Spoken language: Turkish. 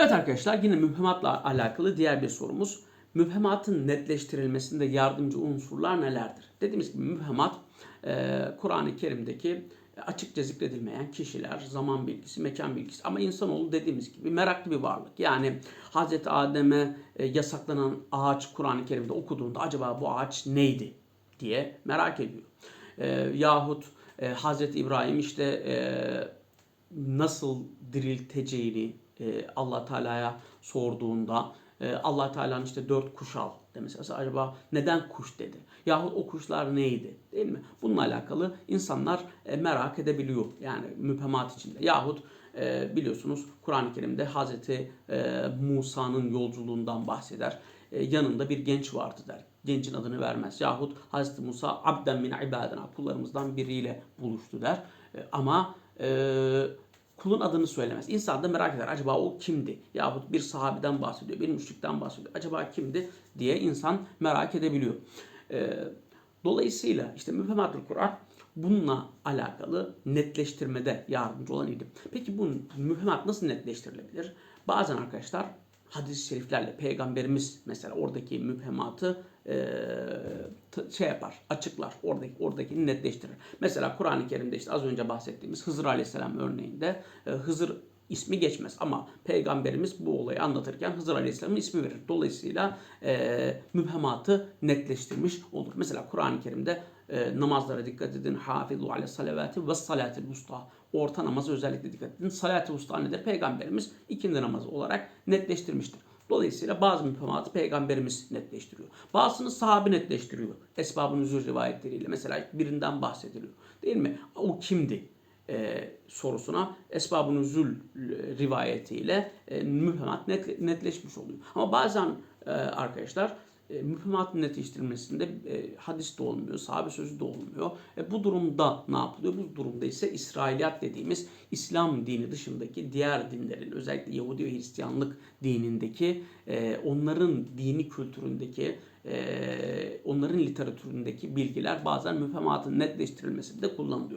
Evet arkadaşlar yine müfhematla alakalı diğer bir sorumuz. Müfhematın netleştirilmesinde yardımcı unsurlar nelerdir? Dediğimiz gibi müfhemat e, Kur'an-ı Kerim'deki açıkça zikredilmeyen kişiler, zaman bilgisi, mekan bilgisi ama insanoğlu dediğimiz gibi meraklı bir varlık. Yani Hazreti Adem'e e, yasaklanan ağaç Kur'an-ı Kerim'de okuduğunda acaba bu ağaç neydi diye merak ediyor. E, yahut e, Hazreti İbrahim işte nasıl dirilteceğini e, Allah Teala'ya sorduğunda e, Allah Teala'nın işte dört kuş al demesi. Mesela acaba neden kuş dedi? Yahut o kuşlar neydi? Değil mi? Bununla alakalı insanlar e, merak edebiliyor. Yani müphemat içinde. Yahut biliyorsunuz Kur'an-ı Kerim'de Hazreti Musa'nın yolculuğundan bahseder. Yanında bir genç vardı der. Gencin adını vermez. Yahut Hazreti Musa abden min ibadena kullarımızdan biriyle buluştu der. Ama e, kulun adını söylemez. İnsan da merak eder. Acaba o kimdi? Yahut bir sahabeden bahsediyor, bir müşrikten bahsediyor. Acaba kimdi diye insan merak edebiliyor. Ee, dolayısıyla işte müfhematül Kur'an bununla alakalı netleştirmede yardımcı olan ilim. Peki bu müfhemat nasıl netleştirilebilir? Bazen arkadaşlar hadis-i şeriflerle peygamberimiz mesela oradaki müphematı e, şey yapar, açıklar. Oradaki oradakini netleştirir. Mesela Kur'an-ı Kerim'de işte az önce bahsettiğimiz Hızır Aleyhisselam örneğinde e, Hızır ismi geçmez ama peygamberimiz bu olayı anlatırken Hızır Aleyhisselam'ın ismi verir. Dolayısıyla e, müphematı netleştirmiş olur. Mesela Kur'an-ı Kerim'de e, namazlara dikkat edin. Hafizu ale salavati ve salatil usta. Orta namazı özellikle dikkat edin. Salat-ı usta nedir? Peygamberimiz ikindi namazı olarak netleştirmiştir. Dolayısıyla bazı müphematı peygamberimiz netleştiriyor. Bazısını sahabe netleştiriyor. Esbab-ı nüzul rivayetleriyle. Mesela birinden bahsediliyor. Değil mi? O kimdi? E, sorusuna Esbab-ı Nüzul e, rivayetiyle e, mühemmat net, netleşmiş oluyor. Ama bazen e, arkadaşlar e, mühemmatın netleştirilmesinde e, hadis de olmuyor, sahabe sözü de olmuyor. E, bu durumda ne yapılıyor? Bu durumda ise İsrailiyat dediğimiz İslam dini dışındaki diğer dinlerin özellikle Yahudi ve Hristiyanlık dinindeki e, onların dini kültüründeki e, onların literatüründeki bilgiler bazen müfhematın netleştirilmesinde kullanılıyor.